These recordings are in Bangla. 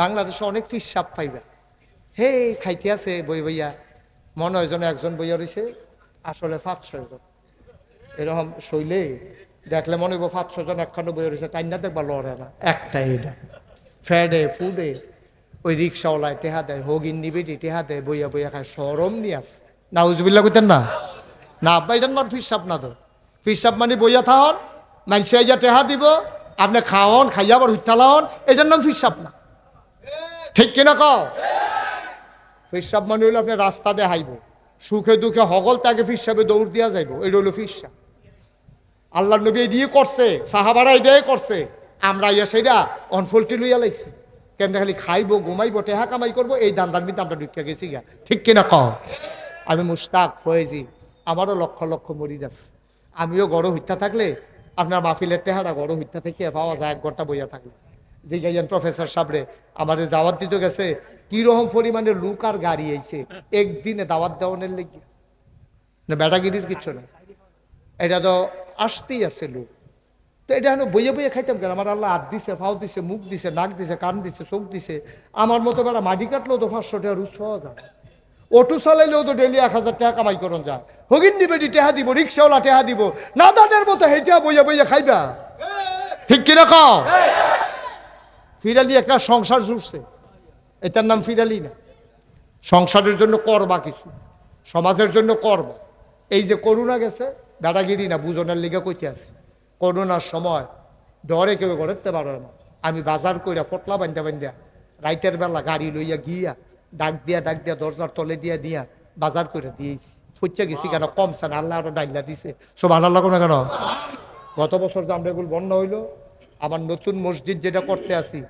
বাংলাদেশে অনেক ফিস সাপ পাইবা হে খাইতে আছে বই বইয়া। মনে হয় যেন একজন বইয়া রয়েছে আসলে পাঁচশো জন। এরকম শৈলে দেখলে মনে হইব পাঁচশো জন একখানে বইয়া রয়েছে তাই না দেখবা লড়ে না। একটাই এটা। ফ্যাডে, ফুডে, ওই রিক্সাওয়ালায় টেহা দেয়, হগিন নিবেদি টেহা দেয়, বইয়া বইয়া খায়, সরম নিয়ে আস না উজবিল্লা কইতেন না? না, আব্বা এটার নাম ফিসাব না তো। ফিসাব মানে বইয়া থাহন মানুষে টেহা দিব, আপনি খাওয়ন, খাইয়া আবার হুইঠালাহন এটার নাম ফিসাব না। ঠিক কিনা কও? ফিসাব মানে হইল আপনি রাস্তা দিয়ে হাইব। সুখে দুঃখে হগল তাকে ফিসাবে দৌড় দিয়া যাইব। এটা হইল ফিসাব আল্লাহ নবী এদিকে করছে, সাহাবারা এটাই করছে। আমরা ইয়া সেটা অনফলটি লইয়া লাইছি। কেমনে খালি খাইবো, ঘুমাইবো, টেহা কামাই করব, এই দান্দার মধ্যে আমরা ঢুকিয়া গেছি গা ঠিক কিনা কও? আমি মুস্তাক ফয়েজি। আমারও লক্ষ লক্ষ মরি যাচ্ছে আমিও গড় হত্যা থাকলে আপনার মাহফিলের টেহারা গড় হত্যা থেকে পাওয়া যায়, এক ঘণ্টা বইয়া থাকলে। জিজ্ঞাসেন প্রফেসর সাবরে আমাদের দাওয়াত দিতে গেছে। কীরকম পরিমাণে লুক আর গাড়ি আইছে? একদিনে দাওয়াত দেওয়ানের লেগে না বেটাগিরির কিচ্ছু না। এটা তো আসতেই আছে লোক। তো এটা হলো বইয়ে বইয়ে খাইতাম কেন? আমার আল্লাহ হাত দিছে ফাও দিছে, মুখ দিছে, নাক দিছে, কান দিছে, চোখ দিছে। আমার মতো বেড়া মাটি কাটলেও তো পাঁচশো টাকা রুচ পাওয়া যায়। অটো চালাইলেও তো ডেলি এক হাজার টাকা কামাই করন যায়। হগিন নিবেদি টেহা দিব, রিক্সাওয়ালা টেহা দিব। নাদানের মতো হেঁটে বইয়া বইয়া খাইবা। ঠিক কিনা কও? ফিরালি একটা সংসার জুড়ছে। এটার নাম ফিরালি না। সংসারের জন্য করবা কিছু, সমাজের জন্য করবা। এই যে করুণা গেছে দাদাগিরি না, বুঝনের লিগে কইতে আছে। করোনার সময় ডরে কেউ গড়তে পারে না। আমি বাজার কইরা ফটলা বান্ধা বান্ধা রাইতের বেলা গাড়ি লইয়া গিয়া ডাক দিয়া ডাক দিয়া, দরজার তলে দিয়া দিয়া বাজার করে দিয়েছি। ফুচা গেছি কেন? কমছে না, আল্লাহ আরও ডাইলা দিছে। সব আল্লাহ কেন? গত বছর যে আমরা এগুলো বন্যা হইল আমার নতুন মসজিদ যেটা করতে আছি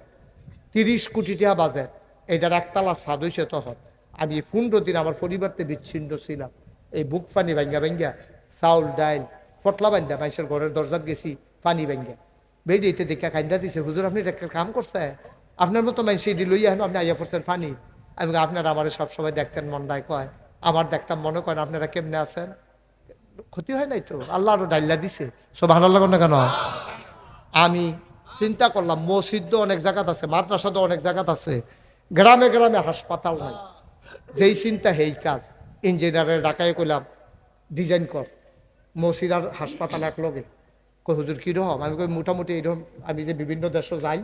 তিরিশ কোটি টাকা বাজেট। এটার একতলা স্বাদ হয়েছে তখন। আমি পনেরো দিন আমার পরিবারতে বিচ্ছিন্ন ছিলাম। এই বুক পানি ভাঙ্গা ভাঙ্গা চাউল ডাইল পটলা বান্ধা মাইসের ঘরের দরজাত গেছি পানি ভাঙ্গা। বেরিয়েতে দেখে কান্দা দিছে হুজুর আপনি একটা কাম করছে? আপনার মতো মানুষ এটি লইয়া হেন আপনি আইয়া পড়ছেন পানি। বলি, আপনারা আমার সবসময় দেখতেন মন মন্ডায় কয় আমার দেখতাম মনে করেন আপনারা কেমনে আছেন? ক্ষতি হয় নাই তো আল্লাহ আরও ডাইল্লা দিছে। সব ভালো লাগো না কেন? আমি চিন্তা করলাম মসজিদ অনেক জায়গাত আছে মাদ্রাসা তো অনেক জায়গাত আছে, গ্রামে গ্রামে হাসপাতাল নাই। যেই চিন্তা সেই কাজ। ইঞ্জিনিয়ারের ডাকায় কইলাম, ডিজাইন কর। মসজিদ আর হাসপাতাল এক লগে। কই, হুজুর আমি কই, মোটামুটি এইরকম আমি যে বিভিন্ন দেশে যাই,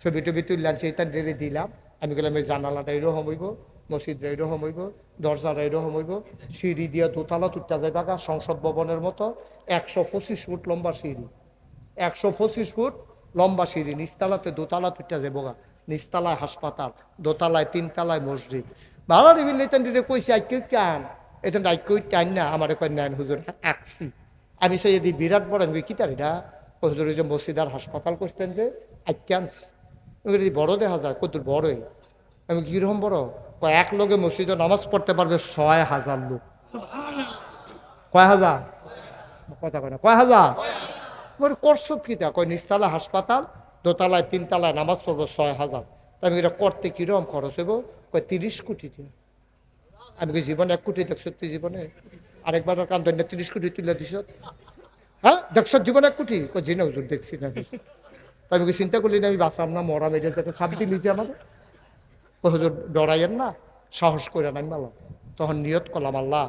ছবি টবি তুললাম, সেইটা ডেরে দিলাম। আমি কইলাম, এই জানালাটা এইরকম হইব, মসজিদটা এইরকম হইব, দরজাটা এইরকম হইব, সিঁড়ি দিয়া দোতলা তুলতে যায় সংসদ ভবনের মতো একশো পঁচিশ ফুট লম্বা সিঁড়ি। একশো পঁচিশ ফুট লম্বা সিঁড়ি নিচতলাতে দোতলা তুইটা যে বোগা নিচতলায় হাসপাতাল দোতলায় তিনতলায় মসজিদ। ভালো রিবিল এতেন দিনে কইছি আইকে টান এতেন আইকে টান না আমার কয় নেন হুজুর আঁকছি আমি সেই এদি বিরাট বড় আমি কি তার এটা? হুজুর যে মসজিদ আর হাসপাতাল করতেন যে আইকে আনছি কই, বড় দেখা যায় কত বড়ই। আমি কীরকম বড়? কয় এক লোকে মসজিদে নামাজ পড়তে পারবে ছয় হাজার লোক। কয় হাজার? কথা কয় না কয় হাজার? বলে করছ কি তা নিচতলা হাসপাতাল, দোতলায় তিনতলায় নামাজ পড়ব ছয় হাজার। আমি এটা করতে কীরকম খরচ হইব? কয়, তিরিশ কোটি টাকা আমি কি জীবনে এক কোটি দেখছ তুই জীবনে? আরেকবার কান ধন্য তিরিশ কোটি তুলে দিছ? হ্যাঁ দেখছ জীবনে এক কোটি? কয়, জি না হুজুর, দেখছি না আমি কি চিন্তা করলি না, আমি বাঁচাম না, মরা মেরে একটা সাপ আমাদের। ও হুজুর, ডরাইয়েন না, সাহস করে নাই মালা তখন নিয়ত করলাম, আল্লাহ,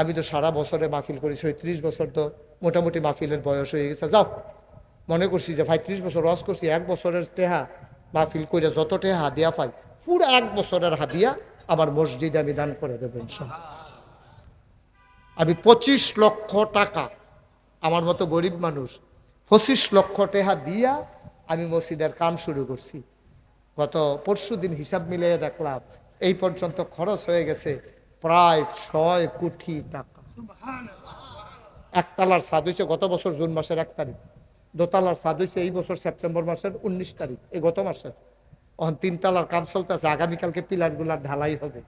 আমি তো সারা বছরে মাহফিল করি ছয়ত্রিশ বছর তো মোটামুটি মাহফিলের বয়স হয়ে গেছে। যাও, মনে করছি যে পঁয়ত্রিশ বছর, রস করছি, এক বছরের টেহা মাহফিল করে যত টেহা হাদিয়া পাই, পুরো এক বছরের হাদিয়া আমার মসজিদে আমি দান করে দেবো আমি পঁচিশ লক্ষ টাকা, আমার মতো গরিব মানুষ, পঁচিশ লক্ষ টেহা দিয়া আমি মসজিদের কাম শুরু করছি। গত পরশু দিন হিসাব মিলিয়ে দেখলাম, এই পর্যন্ত খরচ হয়ে গেছে প্রায় ছয় কোটি টাকা। একতলার স্বাদ হয়েছে গত বছর জুন মাসের এক তারিখ। দোতলার স্বাদ হয়েছে এই বছর সেপ্টেম্বর মাসের উনিশ তারিখ, এই গত মাসের। এখন তিনতলার কাম চলতেছে, আগামীকালকে পিলারগুলার ঢালাই হবে।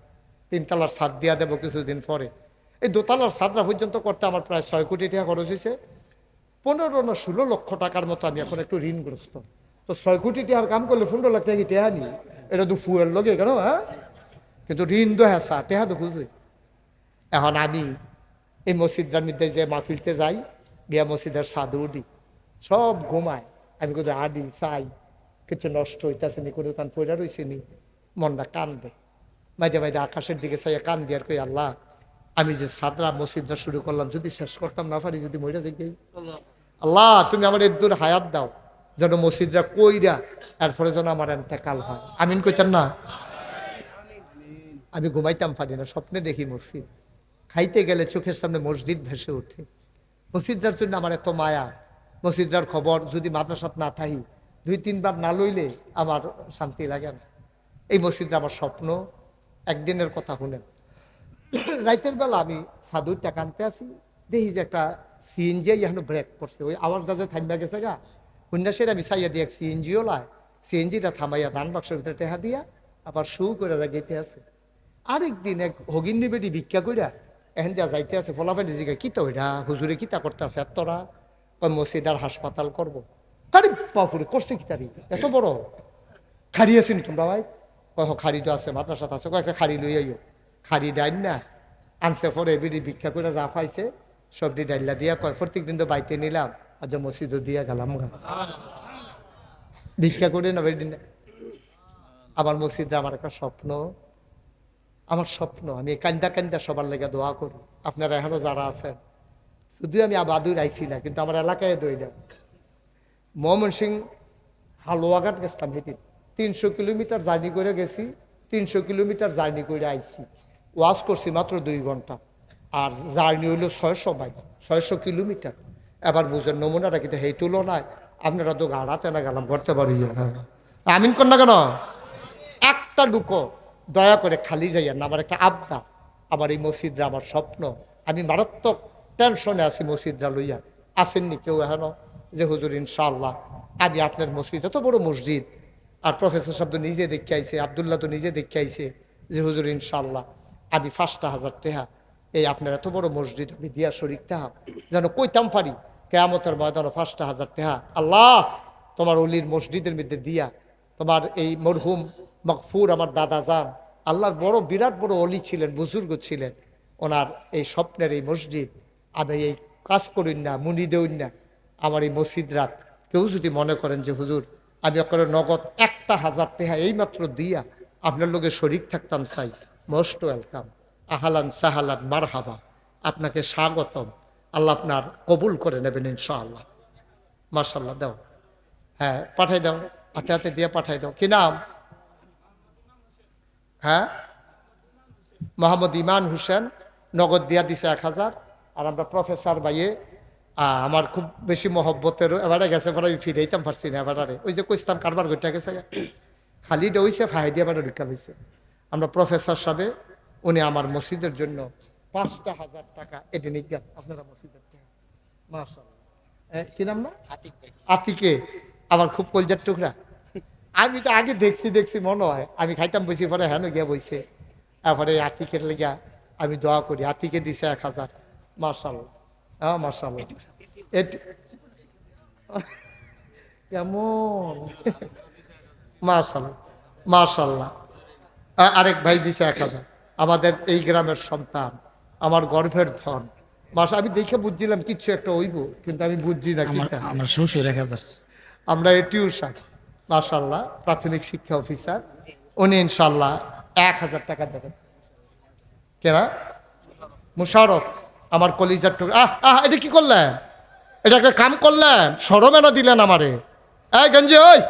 তিনতলার ছাদ দিয়া দেবো কিছুদিন পরে। এই দোতলার ছাদরা পর্যন্ত করতে আমার প্রায় ছয় কোটি টাকা খরচ হয়েছে পনেরো না ষোলো লক্ষ টাকার মতো আমি এখন একটু ঋণগ্রস্ত। তো ছয় কোটি টাকার কাম করলে পনেরো লাখ টাকা টেহা নি? এটা তো ফুয়ের লগে কেন হ্যাঁ? কিন্তু ঋণ তো হ্যাঁ টেহা তো খুঁজে। এখন আমি এই মসজিদটার মধ্যে যে মাহফিলতে যাই গিয়া মসজিদের সাধু উঠি সব ঘুমায়। আমি কোথাও আডি চাই কিছু নষ্ট হইতেছে নি কোনো তান পয়রা রয়েছে নি মনটা কান্দে। মাইদে মাইদে আকাশের দিকে চাইয়া কান আর কই আল্লাহ আমি যে সাদরা মসজিদটা শুরু করলাম যদি শেষ করতাম না পারি যদি মরে দেখি? আল্লাহ। তুমি আমার এদুর হায়াত দাও যেন মসজিদরা কইরা এরপরে যেন আমার এন্তেকাল হয়। আমিন কইতাম না? আমি ঘুমাইতাম পারি না স্বপ্নে দেখি মসজিদ। খাইতে গেলে চোখের সামনে মসজিদ ভেসে ওঠে। মসজিদটার জন্য আমার এত মায়া। মসজিদটার খবর যদি মাদ্রাসাত না থাকি দুই, তিনবার না লইলে আমার শান্তি লাগে না। এই মসজিদটা আমার স্বপ্ন। একদিনের কথা শুনেন। রাইতের বেলা আমি সাধুর টাকা আনতে আসি। দেখি যে একটা সিএনজি এখানে ব্রেক করছে। ওই আওয়াজ দাজে থামবা গেছে গা। উন্নাসের আমি চাইয়া দিয়ে এক সিএনজিও লাই সিএনজিটা থামাইয়া ধান বাক্সের ভিতরে টেহা দিয়া আবার শু করে গেতে আছে আরেকদিন এক হগিন্নি বেটি ভিক্ষা কইরা এহেন দিয়া যাইতে আছে ফলাফেন জিগা কি তো ওইটা হুজুরে কিতা করতে আছে? এতরা কয়, মসজিদার হাসপাতাল করব। আরে বাপুরে, করছে কি তারি? এত বড়। খাড়ি আছেন তোমরা ভাই? কয় খাড়ি তো আছে মাদ্রাসাত আছে। কয়েকটা খাড়ি লই আইও। খাড়ি ডাইন না। আনছে পরে বিড়ি ভিক্ষা করে যা পাইছে সবজি ডাইলা দিয়া কয়, প্রত্যেক দিন তো বাইতে নিলাম। আজ মসজিদও দিয়া গেলাম। ভিক্ষা করে না, বেড়ি না আমার মসজিদে আমার একটা স্বপ্ন। আমার স্বপ্ন, আমি কান্দা কান্দা সবার লেগে দোয়া করি। আপনারা এখনও যারা আছেন, শুধু আমি আবাদুর আইছি না, কিন্তু আমার এলাকায় দই না মোহাম্মদ সিং হালুয়াঘাট গেছিলাম সেদিন। তিনশো কিলোমিটার জার্নি করে গেছি, তিনশো কিলোমিটার জার্নি করে আইছি। ওয়াশ করছি মাত্র দুই ঘণ্টা। আর জার্নি হইল ছয়শো মাইল, ছয়শো কিলোমিটার। এবার বুঝেন নমুনাটা কিন্তু সেই তুলনায়, আপনারা তো গাড়াতে না গেলাম, করতে পারি আমিন না কেন? একটা লুকো। দয়া করে খালি যাইয়া না, আমার একটা আবদা আমার এই মসজিদরা আমার স্বপ্ন। আমি মারাত্মক টেনশনে আছি মসজিদরা লইয়া। আসেননি কেউ এখনও? যে হুজুর, ইনশাআল্লাহ, আমি আপনার মসজিদ, এত বড় মসজিদ। আর প্রফেসর শব্দ নিজে দেখে আইছে, আবদুল্লাহ তো নিজে দেখে আইছে যে, হুজুর, ইনশাআল্লাহ, আমি পাঁচটা হাজার টেহা এই আপনার এত বড় মসজিদ আমি দিয়া শরিক টেহা যেন কইতাম পারি, কেয়ামতের ময়দানে পাঁচটা হাজার টেহা আল্লাহ, তোমার অলির মসজিদের মধ্যে দিয়া, তোমার এই মরহুম মকফুর আমার দাদা যান। আল্লাহর বড়, বিরাট বড় অলি ছিলেন, বুজুর্গ ছিলেন। ওনার এই স্বপ্নের এই মসজিদ, আমি এই কাজ করিন না, মুনি দেউন না, আমার এই মসজিদ রাত। কেউ যদি মনে করেন যে, হুজুর, আমি আপনার নগদ একটা হাজার টেহা এইমাত্র দিয়া আপনার লোকে শরিক থাকতাম চাই মোস্ট ওয়েলকাম। আহালান সাহালান মারহাবা। আপনাকে স্বাগতম। আল্লাহ আপনার কবুল করে নেবেন, ইনশাআল্লাহ। মার্শাল্লাহ দাও। হ্যাঁ পাঠাই দাও। হাতে হাতে দিয়ে পাঠাই দাও। কি নাম? হ্যাঁ? মোহাম্মদ ইমান হুসেন নগদ দিয়া দিছে এক হাজার। আর আমরা প্রফেসর ভাইয়ে আমার খুব বেশি মহব্বতের এবারে গেছে পরে আমি ফিরেইতাম পারছি না এবারে। ওই যে কইতাম কারবার ঘটে গেছে। খালি ডইছে ফাহাই দিয়ে এবারে ঢুকা হয়েছে আমরা প্রফেসর সাহেব উনি আমার মসজিদের জন্য পাঁচটা হাজার টাকা এটি নিজ্ঞান আপনারা মসজিদের মাসাল কি নাম না? আতিকে। আমার খুব কলজার টুকরা। আমি তো আগে দেখছি দেখছি মনে হয়। আমি খাইতাম বসি পরে হেন গিয়া বইছে। তারপরে আতিকের লেগা আমি দোয়া করি। আতিকে দিছে এক হাজার। মার্শাল হ্যাঁ মার্শাল কেমন? মার্শাল মার্শাল্লাহ আরেক ভাই দিছে এক হাজার। আমাদের এই গ্রামের সন্তান আমার গর্ভের ধন। মাস আমি দেখে বুঝছিলাম কিচ্ছু একটা হইব কিন্তু আমি বুঝছি না আমার শ্বশুর এক হাজার। আমরা এই টিউশন। মাসাল্লাহ প্রাথমিক শিক্ষা অফিসার। উনি ইনশাল্লাহ এক হাজার টাকা দেবেন। কেনা মুশারফ, আমার কলিজার টুকরা। আহ আহ, এটা কি করলেন? এটা একটা কাম করলেন? সরমেনা দিলেন আমারে। এই গঞ্জি, ওই।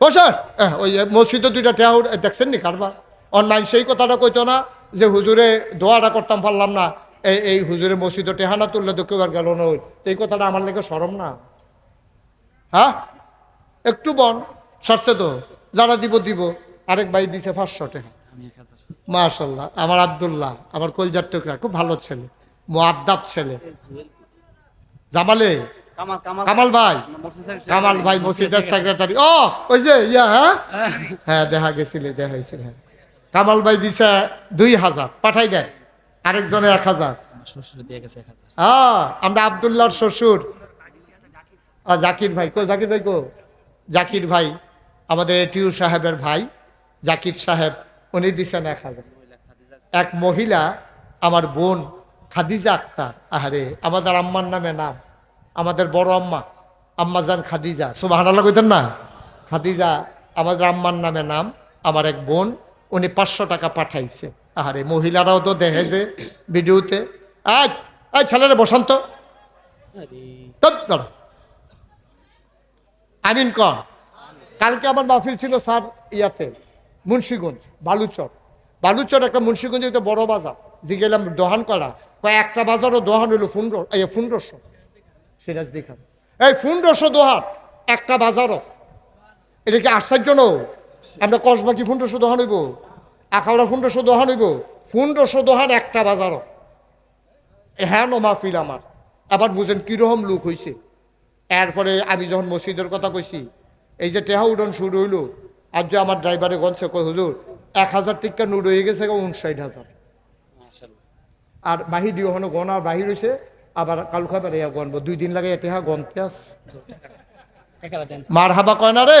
ও স্যার ওই মসজিদে দুইটা উঠ- দেখছেন নি কারবার? অনলাইন সেই কথাটা কইতো না যে হুজুরে দোয়াটা করতাম পারলাম না। এই এই হুজুরে মসজিদে টেহানা তুললে তো কেউ আর গেল না। এই কথাটা আমার লেগে সরম না। হ্যাঁ? একটু বন সরছে তো যারা দিব দিব। আরেক ভাই দিছে পাঁচশো টাকা। মাশাল্লাহ আমার আব্দুল্লাহ আমার কলজার টুকরা খুব ভালো ছেলে মোয়াদ্দাব ছেলে। জামালে? কামাল ভাই? কামাল ভাই মসজিদের সেক্রেটারি ও ওই যে ইয়া হ্যাঁ? হ্যাঁ দেখা গেছিল দেখা হয়েছিল হ্যাঁ। কামাল ভাই দিছে দুই হাজার পাঠাই দেন। আরেকজনে এক হাজার। হ্যাঁ আমরা আবদুল্লাহর শ্বশুর। জাকির ভাই কো জাকির ভাই কো জাকির ভাই আমাদের এটিউ সাহেবের ভাই জাকির সাহেব উনি দিছেন এক হাজার। এক মহিলা আমার বোন খাদিজা আক্তার। আহারে আমাদের আম্মার নামে নাম। আমাদের বড় আম্মা আম্মা জান খাদিজা। সুবাহ কইতেন না? খাদিজা আমাদের আম্মার নামে নাম। আমার এক বোন উনি পাঁচশো টাকা পাঠাইছে। আরে মহিলারাও তো দেখে যে ভিডিওতে। আজ আজ ছেলেরা বসন্ত আমিন কন কালকে আমার মাহফিল ছিল স্যার ইয়াতে, মুন্সীগঞ্জ, বালুচর। বালুচর একটা মুন্সীগঞ্জ একটা বড় বাজার যে গেলাম দোহান করা। কয়, একটা বাজারও দোহান হইল ফুন্ডো এই সিরাজ দেখান। এই ফুন্ডোশো দোহান, একটা বাজারও। এটা কি আশ্চর্য নো আমরা কসবা কি ফুন্ডোশো দোহান হইব? আখাউড়া ফুন্ডোশো দোহান হইব? ফুন্ডোশো দোহান, একটা বাজারও। হ্যাঁ নো মাহফিল আমার। আবার বুঝেন কীরকম লোক হইছে। এরপরে আমি যখন মসজিদের কথা কইছি এই যে টেহা উড়ন শুরু হইল আর যে আমার ড্রাইভারে গনছে কই হুজুর এক হাজার টিকা নুড হয়ে গেছে উনষাট হাজার। আর বাহির ওখানে গনা বাহির হয়েছে আবার কাল খাবার ইয়া গনবো। দুই দিন লাগে টেহা গনতে আস। মার হাবা কয় না রে?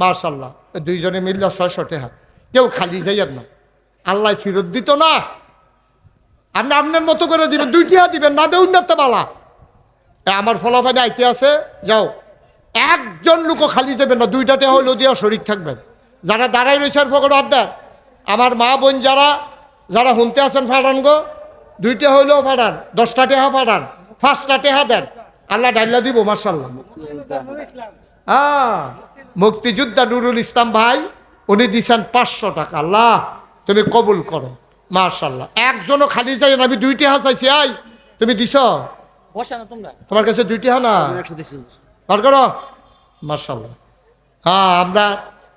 মার্শাল্লাহ দুইজনে মিললে ছয়শো টেহা। কেউ খালি যাইয়ার না। আল্লাহ ফিরত দিত না। আপনি আপনার মতো করে দিবেন দুইটিয়া দিবেন না দেউন না তো বালা। আমার ফলাফানে আইতে আছে, যাও। একজন লোকও খালি যাবেন না দুইটাতে হইলেও দিয়া শরিক থাকবেন। যারা দাঁড়াই রয়েছে ফকর আদার আমার মা বোন যারা যারা শুনতে আছেন ফাড়ান গো দুইটা হইলেও ফাড়ান, দশটা টেহা ফাড়ান, পাঁচটা টেহা দেন, আল্লাহ ডাইল্লা দিব মার্শাল্লাহ হ্যাঁ মুক্তিযোদ্ধা নুরুল ইসলাম ভাই, উনি দিছেন পাঁচশো টাকা। আল্লাহ, তুমি কবুল করো মার্শাল্লাহ একজনও খালি না, আমি দুইটি হাত চাইছি, আই, তুমি দিছ? বসা না তোমরা? তোমার কাছে দুইটি হা না বার করো। মার্শাল্লাহ হ্যাঁ আমরা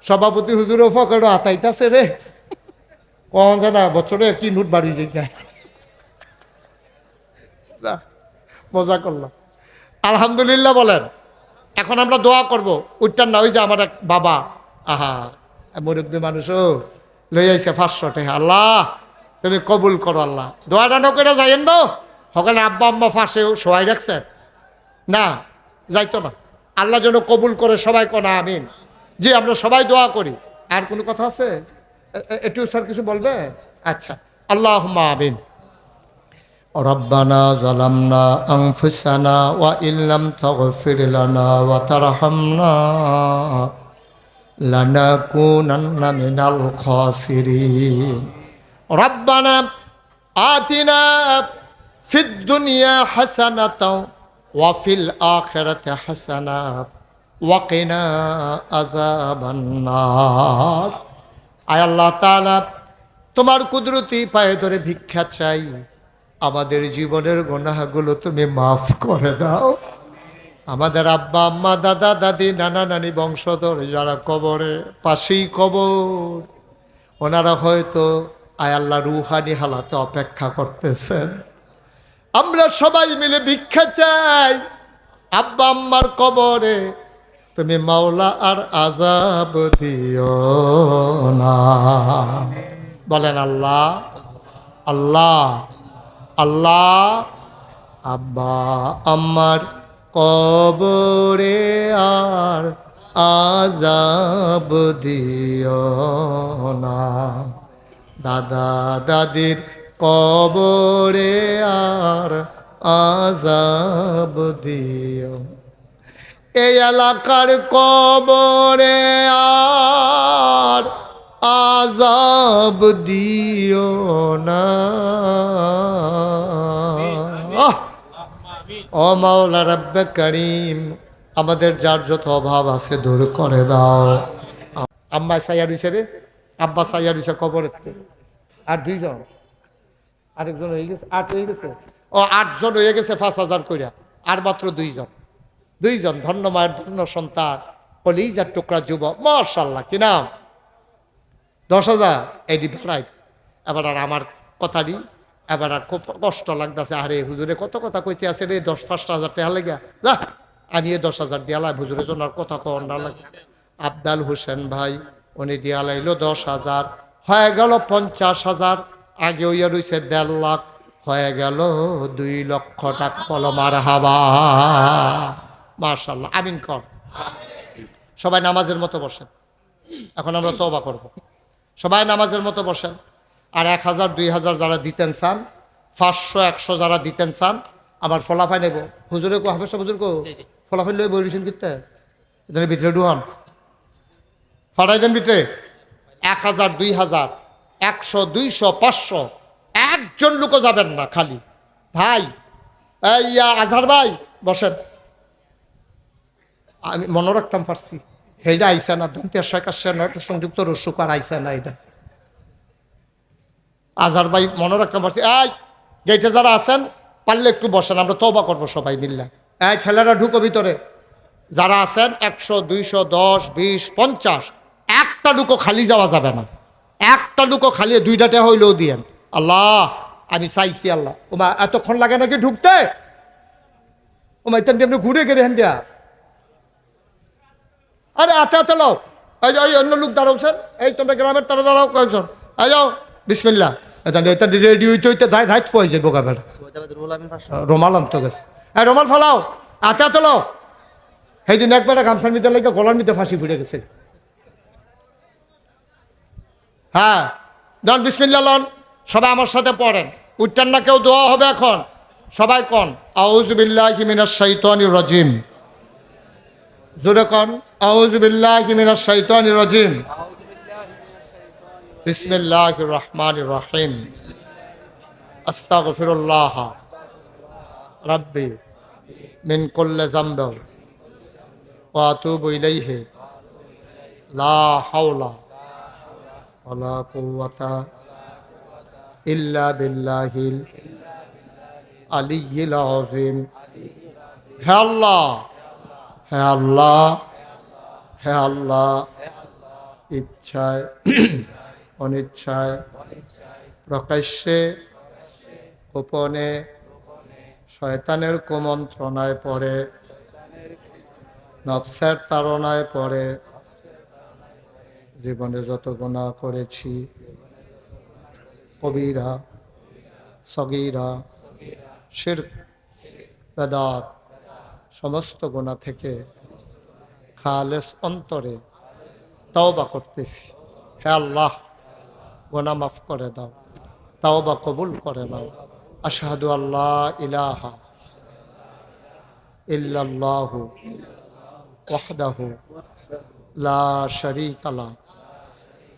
সভাপতি হুজুরও ফকরও হাতাইতাছে রে। কন জানা বছরে কি নোট বাড়ি না, মজা করলাম। আলহামদুলিল্লাহ বলেন এখন আমরা দোয়া করব। উঠটার না ওই যে আমার এক বাবা। আহা মুরব্বী মানুষও লই আইছে পাঁচশো টাকা। আল্লাহ তুমি কবুল করো আল্লাহ। দোয়াটা ন করে যাইয়েন তো সকালে আব্বা আম্মা ফাঁসেও সবাই রাখছেন না যাইতো না আল্লাহ যেন কবুল করে সবাই কোনা আমিন জি আমরা সবাই দোয়া করি আর কোনো কথা আছে এ- এ- একটু স্যার কিছু বলবে আচ্ছা আল্লাহ আমিন ربنا ظلمنا أنفسنا وإن لم تغفر لنا وترحمنا لنكونن من الخاسرين ربنا آتنا ফিদ দুনিয়া হাসানাতাও ওয়াফিল আখেরাতে হাসানা ওয়াকিনা আজাবান্নার আয় আল্লাহ তাআলা, তোমার কুদরতি পায়ে ধরে ভিক্ষা চাই। আমাদের জীবনের গোনাগুলো তুমি মাফ করে দাও। আমাদের আব্বা, আম্মা, দাদা, দাদি, নানা, নানি, বংশধর যারা কবরে, পাশেই কবর, ওনারা হয়তো আয় আল্লাহ রুহানি হালাতে অপেক্ষা করতেছেন। আমরা সবাই মিলে ভিক্ষা চাই। আব্বা আম্মার কবরে তুমি মাওলা আর আজাব দিও না। বলেন আল্লাহ আল্লাহ আল্লাহ, আব্বা আমার কবরে আর আজাব দিও না। দাদা দাদির কবরে আর আজাব দিও। এই এলাকার কবরে আর আজাব দিও না! ও মাওলা রাব্বে করিম, আমাদের যার যত অভাব আছে দূর করে দাও। আম্মা সাইয়া রইছে রে? আব্বা সাইয়া রইছে কবরের আর দুইজন? আরেকজন হয়ে গেছে, আট হয়ে গেছে? ও, আটজন হয়ে গেছে, পাঁচ হাজার কইরা। আর মাত্র দুইজন। দুইজন ধন্য মায়ের ধন্য সন্তান, কলিজার টুকরা যুবক। মার্শাল্লাহ কি নাম? দশ হাজার? এডি ভাড়াই এবার আর আমার কথাটি এবার আর খুব কষ্ট লাগতেছে। আরে, হুজুরে কত কথা কইতে আছে রে? দশ, পাঁচটা হাজার টাকা লেগে। যা, আমি এই দশ হাজার দিয়ালাই হুজুরের জন্য আর কথা কন না লাগে। আবদাল হোসেন ভাই, উনি দিয়ালাইলো দশ হাজার। হয়ে গেল পঞ্চাশ হাজার। আগে ওই রয়েছে দেড় লাখ হয়ে গেল দুই লক্ষ টাকা বলো মার হাবা মার্শাল্লাহ আমিন কর। সবাই নামাজের মতো বসেন। এখন আমরা তবা করব। সবাই নামাজের মতো বসেন। আর এক হাজার দুই হাজার যারা দিতেন চান পাঁচশো একশো যারা দিতেন চান আমার ফলাফাই নেব। হুজুরে কো হাফেজ হুজুর কো। ফলাফাই লই বলিছেন কিতে ভিতরে ডুহান ফাটাই দেন ভিতরে। এক হাজার দুই হাজার। একশো, দুইশো, পাঁচশো। একজন লোকও যাবেন না খালি। ভাই, এই আজহার ভাই, বসেন। আমি মনে রাখতাম পারছি। সেইটা আইসা না আসছে না, একটা সংযুক্ত রসুকার আইসা না এটা আজহার ভাই মনে রাখতাম পারছি, এই গেটে যারা আছেন, পারলে একটু বসেন, আমরা তবা করব সবাই মিল্লা। এই, ছেলেরা ঢুকো ভিতরে। যারা আছেন, একশো, দুইশো, দশ, বিশ, পঞ্চাশ, একটা লুকো খালি যাওয়া যাবে না। একটা লুকো খালি দুইটাতে হইলেও দিয়েন। আল্লাহ, আমি চাইছি আল্লাহ। ওমা, এতক্ষণ লাগে নাকি ঢুকতে? ওমা, ইতান এমনি ঘুরে গেলে হেন দিয়া। আরে, আতে আতে লাও। এই যে অন্য লোক দাঁড়াওছেন এই তোমরা গ্রামের তারা দাঁড়াও, কয়েকজন। এই যাও বিসমিল্লা এতান রেডি হইতে হইতে ধাই ধাইত যায় বোকা বেড়া। রোমাল আনতে গেছে। এই রোমাল ফালাও। আতে আতে লাও। সেই দিন একবার গামছার মিতে লাগে গলার মিতে ফাঁসি ফুটে গেছে। হ্যাঁ দন বিসমিল্লা সবাই আমার সাথে পড়েন। উচ্চান না কেউ, দোয়া হবে এখন। সবাই কন আউজবিল্লাহ মিনাশ শাইতানির রাজিম। জোরে কন আউজবিল্লাহ মিনাশ শাইতানির রাজিম। বিসমিল্লাহির রহমানির রহিম। আস্তাগফিরুল্লাহ। রাব্বি, মিন কুল্লি যামবিন, ওয়া আতুবু ইলাইহি। লা হাওলা ওয়ালা কুওয়াতা ইল্লা বিল্লাহিল আলিয়্যিল আযীম। হে আল্লাহ হে আল্লাহ, হে ইচ্ছায় অনিচ্ছায় প্রকাশ্যে গোপনে শয়তানের কুমন্ত্রণায় পড়ে, নফসের তাড়নায় পড়ে জীবনে যত গুণা করেছি, কবিরা, সগিরা, শির, বেদাত, সমস্ত গুণা থেকে খালেস অন্তরে তাওবা করতেছি। হে আল্লাহ গোনা মাফ করে দাও, তাওবা কবুল করে নাও। আশহাদু আল্লাহ ইলাহা ইল্লাল্লাহু ওয়াহদাহু লা শারীকা লা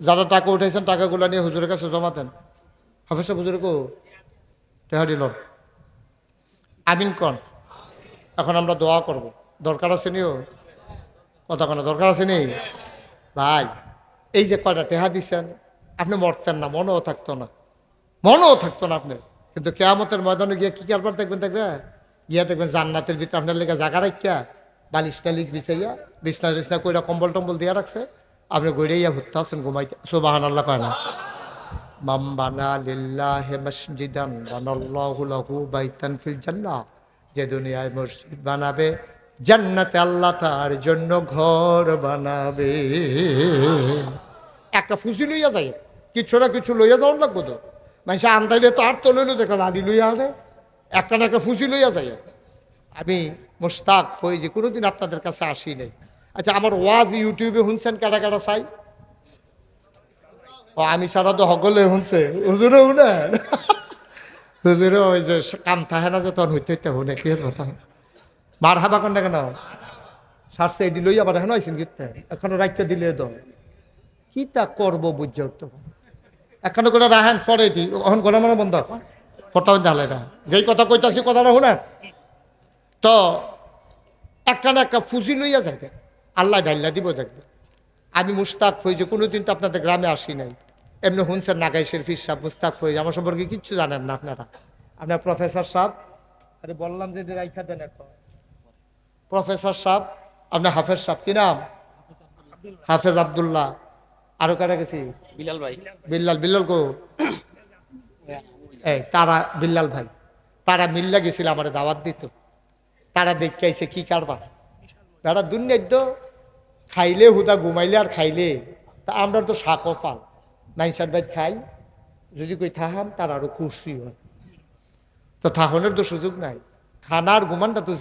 যারা টাকা উঠাইছেন, টাকাগুলো নিয়ে হুজুরের কাছে জমা দেন হাফেজ হুজুরে কো টেহারি আমিন কন। এখন আমরা দোয়া করব। দরকার আছে নিও? কথা কোনো, দরকার আছে নি ভাই, এই যে কয়টা টেহা দিচ্ছেন আপনি মরতেন না, মনেও থাকতো না। মনেও থাকতো না আপনি কিন্তু কেয়ামতের ময়দানে গিয়ে কি কারবার দেখবেন দেখবে গিয়া দেখবেন জান্নাতের ভিতরে আপনার লেগে জাগা রাখিয়া বালিশ টালিশ বিছাইয়া বিছনা টিছনা কইরা কম্বল টম্বল দিয়া রাখছে। আপনি গইরাইয়া ঘুরতে আছেন ঘুমাইতে। সুবাহান আল্লাহ কয় না। মাম বানা লিল্লাহি মসজিদান বানাল্লাহু লাহু বাইতান ফিল জান্নাহ। যে দুনিয়ায় মসজিদ বানাবে, জান্নাতে আল্লাহ তার জন্য ঘর বানাবে। একটা ফুসি লইয়া যায় কিছু না কিছু লইয়া যাওয়ার লাগবো তো। মানে আন্দাইলে তো আর তো লইলো দেখা লাড়ি লইয়া আনে, একটা না একটা ফুসি লইয়া যায় আমি মোস্তাক হই যে কোনোদিন আপনাদের কাছে আসি নাই। আচ্ছা আমার ওয়াজ ইউটিউবে শুনছেন কাটা কাটা চাই? ও আমি ছাড়া তো সকলে শুনছে। হুজুরে শুনেন হুজুরে ওই যে কাম থাহে না যে, তখন হইতে হইতে শুনে, কি কথা? মার হাবা কেন কেন সারছে এটি লইয়া আবার এখন আইসেন গীতে এখনও রাখতে দিলে তো কি তা করব বুঝতে উঠতে এখনও করে রাহেন পরে দি। এখন গলা মানে বন্ধ ফটো ঢালে না যেই কথা কইতাছি, কথাটা শুনে তো, একটা না একটা ফুজি লইয়া যাবে আল্লাহ ডাল্লা দিব দেখবে। আমি মুস্তাক যে কোনোদিন তো আপনাদের গ্রামে আসি নাই। এমনি শুনছেন নাগাইশের ফির সাহেব মুস্তাক হই আমার সম্পর্কে কিচ্ছু জানেন না আপনারা। আপনার প্রফেসর সাহেব আরে বললাম যে রাইখা দেন এখন প্রফেসর সাহেব আপনার হাফেজ সাহেব কি নাম? হাফেজ আবদুল্লাহ। আরও কারা গেছি? বিলাল ভাই। বিল্লাল বিল্লাল কো এই তারা বিল্লাল ভাই। তারা মিল্লা গেছিল আমার দাওয়াত দিত। তারা দেখতে আইছে কি কারবার? তারা দুর্নীতি খাইলে হুদা ঘুমাইলে আর খাইলে, তা আমরা তো শাকও পাল। নাইসার ভাই খাই, যদি কই থাহাম, তার আরও খুশি হয়। তো থাহনের তো সুযোগ নাই। খানার ঘুমানটা তো